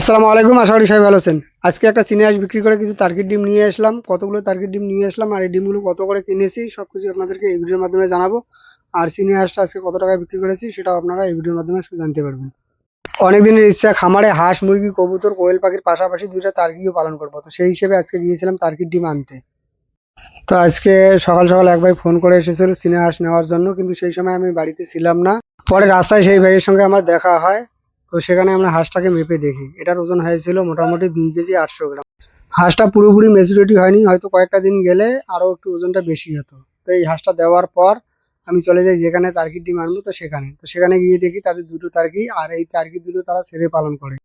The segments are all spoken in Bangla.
আসসালামু আলাইকুম, আশা করি সবাই ভালো আছেন। আজকে একটা চিনে বিক্রি করে কিছু টার্গেট ডিম নিয়ে আসলাম। কতগুলো টার্গেট ডিম নিয়ে আসলাম আর এই ডিমগুলো কত করে কিনেছি সব কিছু আপনাদেরকে এই ভিডিওর মাধ্যমে জানাব। আর চিনে আজকে কত টাকায় বিক্রি করেছি সেটাও আপনারা এই ভিডিওর মাধ্যমে আজকে জানতে পারবেন। অনেক দিনের ইচ্ছা, খামারে হাঁস, মুরগি, কবুতর, কোয়েল পাখির পাশাপাশি দুইটা তার্কিও পালন করব। তো সেই হিসেবে আজকে গিয়েছিলাম টার্কির ডিম আনতে। তো আজকে সকাল সকাল এক ভাই ফোন করে এসেছিল চিনে নেওয়ার জন্য, কিন্তু সেই সময় আমি বাড়িতে ছিলাম না। পরে রাস্তায় সেই ভাইয়ের সঙ্গে আমার দেখা হয়। তো সেখানে আমরা হাঁসটাকে মেপে দেখি। এটার ওজন হয়েছিল মোটামুটি দুই কেজি আটশো গ্রাম। হাঁসটা পুরোপুরি মেচুরিটি হয়নি, হয়তো কয়েকটা দিন গেলে আরও একটু ওজনটা বেশি হতো। তো এই হাঁসটা দেওয়ার পর আমি চলে যাই যেখানে তার্কির ডিম আনব, তো সেখানে। তো সেখানে গিয়ে দেখি তাদের দুটো তার্কি আর এই তার্কি দুটো তারা ছেড়ে পালন করে।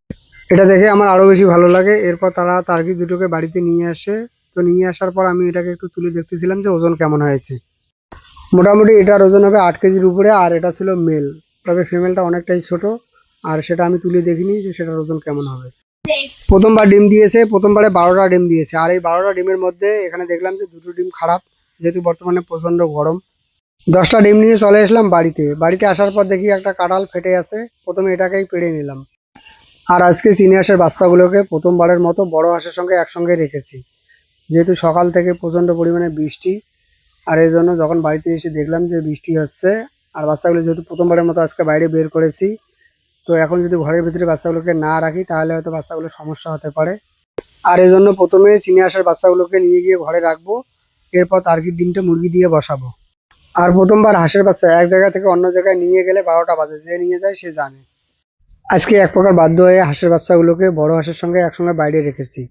এটা দেখে আমার আরও বেশি ভালো লাগে। এরপর তারা তার্কি দুটোকে বাড়িতে নিয়ে আসে। তো নিয়ে আসার পর আমি এটাকে একটু তুলে দেখতেছিলাম যে ওজন কেমন হয়েছে। মোটামুটি এটার ওজন হবে আট কেজির উপরে আর এটা ছিল মেল তবে ফিমেলটা অনেকটাই ছোট। আর সেটা আমি তুলে দেখিনি যে সেটার ওজন কেমন হবে। প্রথমবার ডিম দিয়েছে প্রথমবারে বারোটা ডিম দিয়েছে। আর এই বারোটা ডিমের মধ্যে এখানে দেখলাম যে দুটো ডিম খারাপ যেহেতু বর্তমানে প্রচণ্ড গরম। দশটা ডিম নিয়ে চলে আসলাম বাড়িতে। বাড়িতে আসার পর দেখি একটা কাঁঠাল ফেটে আছে প্রথমে এটাকেই পেড়ে নিলাম। আর আজকে চিনি হাঁসের বাচ্চাগুলোকে প্রথমবারের মতো বড় হাঁসের সঙ্গে একসঙ্গে রেখেছি। যেহেতু সকাল থেকে প্রচণ্ড পরিমাণে বৃষ্টি আর এই জন্য যখন বাড়িতে এসে দেখলাম যে বৃষ্টি হচ্ছে আর বাচ্চাগুলো যেহেতু প্রথমবারের মতো আজকে বাইরে বের করেছি তো এখন যদি ঘরের ভিতরে বাচ্চাগুলোকে না রাখি, তাহলে হয়তো বাচ্চাগুলোর সমস্যা হতে পারে। আর এই জন্য প্রথমে চিনি হাঁসের বাচ্চাগুলোকে নিয়ে গিয়ে ঘরে রাখব, এরপর তার্কির ডিমটা মুরগি দিয়ে বসাবো। আর প্রথমবার হাঁসের বাচ্চা এক জায়গা থেকে অন্য জায়গায় নিয়ে গেলে বারোটা বাজে, যে নিয়ে যায় সে জানে। আজকে এক প্রকার বাধ্য হয়ে হাঁসের বাচ্চাগুলোকে বড় হাঁসের সঙ্গে একসঙ্গে বাইরে রেখেছি।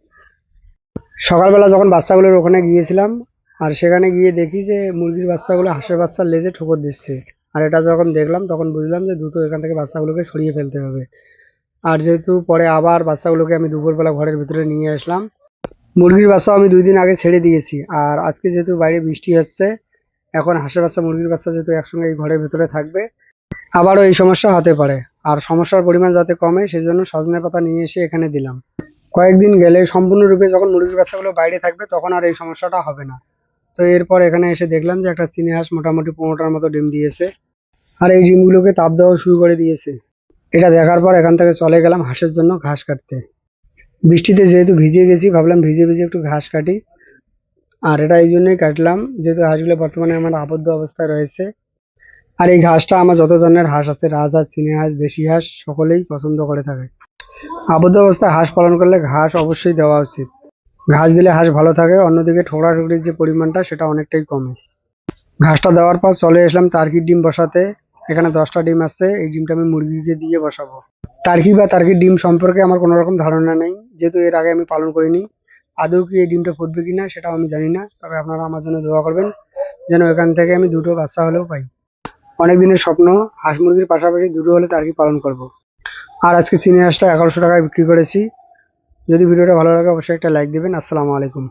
সকালবেলা যখন বাচ্চাগুলোর ওখানে গিয়েছিলাম, আর সেখানে গিয়ে দেখি যে মুরগির বাচ্চাগুলো হাঁসের বাচ্চার লেজে ঠোকর দিচ্ছে। আর এটা যখন দেখলাম, তখন বুঝলাম যে দ্রুত এখান থেকে বাচ্চাগুলোকে সরিয়ে ফেলতে হবে। আর যেহেতু পরে আবার বাচ্চাগুলোকে আমি দুপুরবেলা ঘরের ভিতরে নিয়ে আসলাম, মুরগির বাচ্চা আমি দুই দিন আগে ছেড়ে দিয়েছি। আর আজকে যেহেতু বাইরে বৃষ্টি হচ্ছে, এখন হাঁসের বাচ্চা, মুরগির বাচ্চা যেহেতু একসঙ্গে এই ঘরের ভিতরে থাকবে, আবারও এই সমস্যা হতে পারে। আর সমস্যার পরিমাণ যাতে কমে সেই জন্য সজনে পাতা নিয়ে এসে এখানে দিলাম। কয়েকদিন গেলে সম্পূর্ণরূপে যখন মুরগির বাচ্চাগুলো বাইরে থাকবে, তখন আর এই সমস্যাটা হবে না। তো এরপর এখানে এসে দেখলাম যে একটা চিনি হাঁস মোটামুটি পনেরোটার মতো ডিম দিয়েছে। আর এই ডিমগুলোকে তাপ দেওয়া শুরু করে দিয়েছে। এটা দেখার পর এখান থেকে চলে গেলাম হাঁসের জন্য ঘাস কাটতে। বৃষ্টিতে যেহেতু ভিজে গেছি, ভাবলাম ভিজে ভিজে একটু ঘাস কাটি। আর এটা এই জন্যই কাটলাম, যেহেতু হাঁসগুলো বর্তমানে আমার আবদ্ধ অবস্থায় রয়েছে। আর এই ঘাসটা আমার যত ধরনের হাঁস আছে রাজহাঁস চীনা হাঁস, দেশি হাঁস, সকলেই পছন্দ করে থাকে। আবদ্ধ অবস্থায় হাঁস পালন করলে ঘাস অবশ্যই দেওয়া উচিত। ঘাস দিলে হাঁস ভালো থাকে, অন্যদিকে ঠোকরা ঠুকরির যে পরিমাণটা, সেটা অনেকটাই কমে। ঘাসটা দেওয়ার পর চলে আসলাম তার্কির ডিম বসাতে। এখানে দশটা ডিম আছে, এই ডিমটা আমি মুরগিকে দিয়ে বসাবো। টার্কি বা টার্কির ডিম সম্পর্কে আমার কোনো রকম ধারণা নেই, যেহেতু এর আগে আমি পালন করিনি। আদৌ কি এই ডিমটা ফুটবে কিনা সেটাও আমি জানি না, তবে আপনারা আমার জন্য দোয়া করবেন যেন এখান থেকে আমি দুটো বাচ্চা হলেও পাই। অনেক দিনের স্বপ্ন, হাঁস মুরগির পাশাপাশি দুটো হলে টার্কি পালন করব। আর আজকে চিনি হাঁসটা এগারোশো টাকায় বিক্রি করেছি। যদি ভিডিওটা ভালো লাগে, অবশ্যই একটা লাইক দেবেন। আসসালামু আলাইকুম।